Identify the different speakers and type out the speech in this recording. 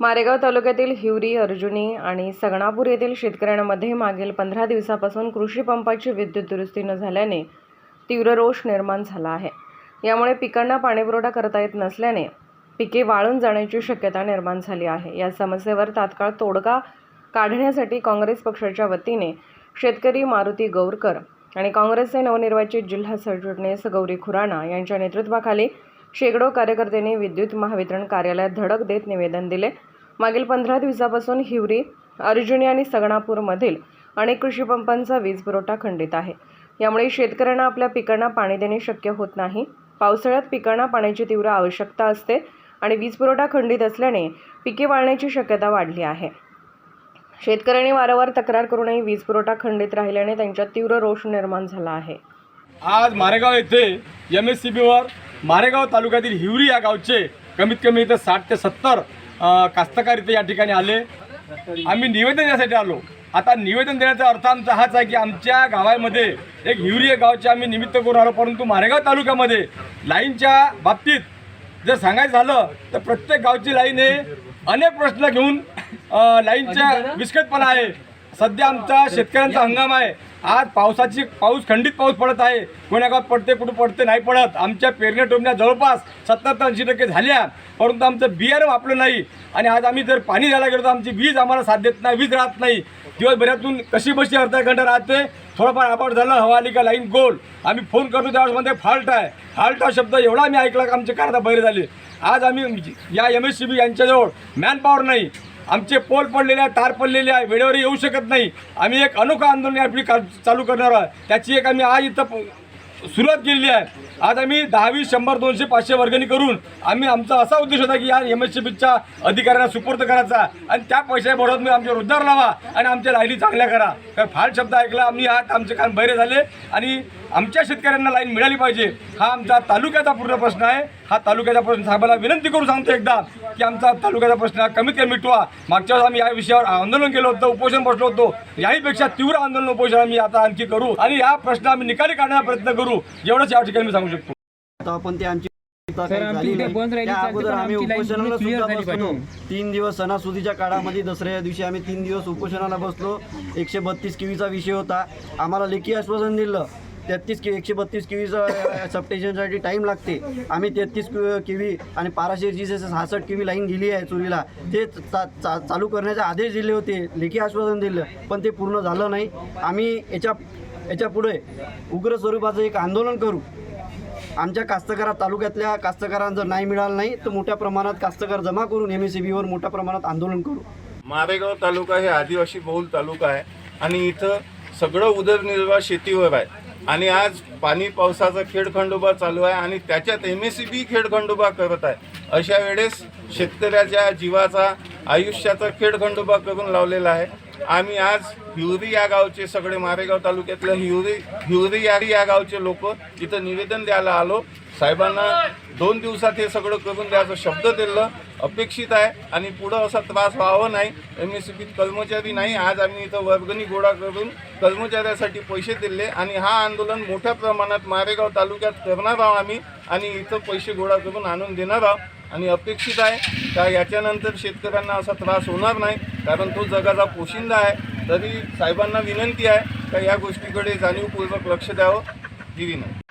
Speaker 1: मारेगाव तालुक्यातील हिवरी अर्जुनी आणि सगणापूर येथील शेतकऱ्यांमध्ये मागील पंधरा दिवसापासून कृषी पंपाची विद्युत दुरुस्ती न झाल्याने तीव्र रोष निर्माण झाला आहे. यामुळे पिकांना पाणीपुरवठा करता येत नसल्याने पिके वाळून जाण्याची शक्यता निर्माण झाली आहे. या समस्येवर तात्काळ तोडगा काढण्यासाठी काँग्रेस पक्षाच्या वतीने शेतकरी मारुती गौरकर आणि काँग्रेसचे नवनिर्वाचित जिल्हा सरचिटणीस गौरी खुराणा यांच्या नेतृत्वाखाली शेकडो कार्यकर्त्यांनी विद्युत महावितरण कार्यालयात धडक देत निवेदन दिले. मागील पंधरा दिवसापासून हिवरी अर्जुनी आणि सगणापूरमधील अनेक कृषीपंपांचा वीज पुरवठा खंडित आहे. यामुळे शेतकऱ्यांना आपल्या पिकांना पाणी देणे शक्य होत नाही. पावसाळ्यात पिकांना पाण्याची तीव्र आवश्यकता असते आणि वीज पुरवठा खंडित असल्याने पिके वाळण्याची शक्यता वाढली आहे. शेतकऱ्यांनी वारंवार तक्रार करूनही वीज पुरवठा खंडित राहिल्याने त्यांच्यात तीव्र रोष निर्माण झाला आहे.
Speaker 2: आज मारेगाव येथे एम एस सी बीवर मारेगाव तालुक्यातील हिवरी या गावचे कमीत कमी इथं साठ ते सत्तर कास्तकार इथे या ठिकाणी आले. आम्ही निवेदन देण्यासाठी आलो. आता निवेदन देण्याचा अर्थ आमचा हाच आहे की आमच्या गावामध्ये एक हिवरी या गावचे आम्ही निमित्त करून आलो परंतु मारेगाव तालुक्यामध्ये लाईनच्या बाबतीत जर सांगायचं झालं तर प्रत्येक गावची लाईन हे अनेक प्रश्न घेऊन लाईनच्या विस्कटपणा आहे. सध्या आमचा शेतकऱ्यांचा हंगाम आहे. आज पावसाची पाऊस खंडित पाऊस पडत आहे. कोण्या गावात पडते कुठं पडते नाही पडत. आमच्या पेरण्या टोमण्या जवळपास सत्तर ऐंशी टक्के झाल्या. परंतु आमचं बियाणं वापरलं नाही. आणि आज आम्ही जर पाणी झाला गेलो तर आमची वीज आम्हाला साथ देत नाही वीज राहत नाही. दिवसभरातून कशी बशी अर्धा घंटा राहते? थोडंफार आपाट झालं हवा आली का लाईन गोल. आम्ही फोन करतो त्यावेळेस मध्ये फाल्ट आहे. फाल्ट हा शब्द एवढा आम्ही ऐकला का आमचे कारदा बहिरे झाले. आज आम्ही या एम एस सी बी यांच्याजवळ मॅनपॉवर नाही. आमचे पोल पडलेले आहे तार पडलेले आहे वेळेवर येऊ शकत नाही. आम्ही एक अनोखा आंदोलन आपली चालू करणार आहोत. त्याची एक आम्ही आज इथं प- सुरुवात केलेली आहे. आज आम्ही दहावी शंभर दोनशे पाचशे वर्गणी करून आम्ही आमचा असा उद्देश होता की या एम एस सी बीच्या अधिकाऱ्यांना सुपूर्द करायचा आणि त्या पैसे भरत मी आमचे रोजगार लावा आणि आमच्या लाईनी चांगल्या करा. तर फार शब्द ऐकला आम्ही आज आमचे कान बहिरे झाले आणि आमच्या शेतकऱ्यांना लाईन मिळाली पाहिजे. हा आमचा तालुक्याचा पूर्ण प्रश्न आहे. हा तालुक्याचा प्रश्न साहेबाला विनंती करून सांगतो एकदा की आमचा तालुक्याचा प्रश्न हा कमीत कमी मिटवा. मागच्या वेळेस आम्ही या विषयावर आंदोलन केलं होतं उपोषण बसलो होतो. याहीपेक्षा तीव्र आंदोलन उपोषण आम्ही आता आणखी करू आणि या प्रश्न आम्ही निकाली काढण्याचा प्रयत्न करू. एवढंच या ठिकाणी मी सांगू शकतो.
Speaker 3: आता पण ते आमची. तीन दिवस सणासुदीच्या काळामध्ये दसऱ्या दिवशी आम्ही तीन दिवस उपोषणाला बसलो. एकशे बत्तीस किवीचा विषय होता. आम्हाला लेखी आश्वासन दिलं. तेहतीस कि एकशे बत्तीस किवीचा सबस्टेशनसाठी टाईम लागते. आम्ही तेहतीस किवी आणि पाराशेरची जे सहासष्ट किवी लाईन दिली आहे चोरीला. ते चा- चा- चालू करण्याचे आदेश दिले होते. लेखी आश्वासन दिलं. पण ते पूर्ण झालं नाही. आम्ही याच्या याच्यापुढे उग्र स्वरूपाचं एक आंदोलन करू. आमच्या कास्तकारा तालुक्यातल्या कास्तकारांना जर नाही मिळालं नाही तर मोठ्या प्रमाणात कास्तकार जमा करून एम एस बीवर मोठ्या प्रमाणात आंदोलन करू.
Speaker 4: मारेगाव तालुका हे आदिवासी बहुल तालुका आहे आणि इथं सगळं उदरनिर्वाह शेतीवर आहे. आणि आज पाणी पावसाचा खेळखंडोबा चालू आहे आणि त्याच्यात एम एस सी बी खेळखंडोबा करत आहे. अशा वेळेस शेतकऱ्याच्या जीवाचा आयुष्याचा खेळखंडोबा करून लावलेला आहे. आम्ही आज हिवरी या गावचे सगळे मारेगाव तालुक्यातले हिवरी हिवरी यारी या गावचे लोक इथं निवेदन द्यायला आलो. साहेबांना दोन दिवसात हे सगळं करून द्यायचं शब्द दिलं. अपेक्षित आहे आणि पुढं असा त्रास व्हावा नाही. एम एस सी बीत कर्मचारी नाही. आज आम्ही इथं वर्गणी गोळा करून कर्मचाऱ्यासाठी पैसे दिले आणि हा आंदोलन मोठ्या प्रमाणात मारेगाव तालुक्यात करणार आहोत आम्ही आणि इथं पैसे गोळा करून आणून देणार आहोत. आणि अपेक्षित आहे का याच्यानंतर शेतकऱ्यांना असा त्रास होणार नाही? कारण तो जगाचा पोशिंदा आहे. तरी साहेबांना विनंती आहे का या गोष्टीकडे जाणीवपूर्वक लक्ष द्यावं? ही विनंती